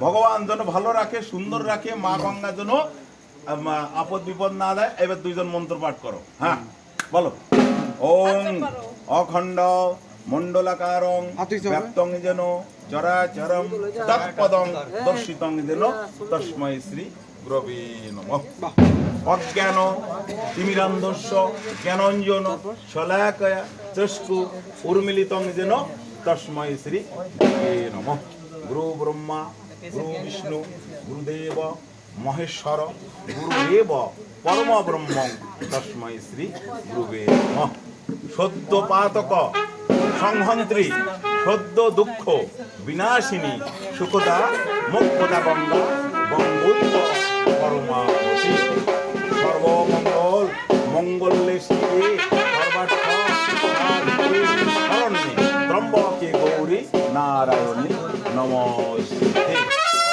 ভগবান যেন ভালো রাখে সুন্দর রাখে মা গঙ্গা যেন মা- আপদ বিপদ না দেয় এবার দুইজন মন্ত্র পাঠ করো হ্যাঁ? বলো। ওম অখণ্ড মণ্ডলাকারং ব্যাপ্তং যেন চরাচরম তৎপদং দর্শিতং যেন তস্মৈ শ্রী গুরবে নমঃ। অজ্ঞান তিমিরান্ধস্য জ্ঞানঞ্জন শলাকয়া চক্ষু উর্মিলিতং যেন তস্মৈ শ্রী গুরবে নমঃ। গুরু ব্রহ্মা গুরু বিষ্ণু গুরুদেব মহেশ্বর গুরুদেব পরম ব্রহ্ম তস্মৈ শ্রী গুরুবে সদ্য পাতক সংহন্ত্রী সদ্য দুঃখ বিনাশিনী সুখদা মুক্তদা গঙ্গা গঙ্গৈব পরমাবতী সর্বমঙ্গল মঙ্গলে শিবে। No mos... Sí.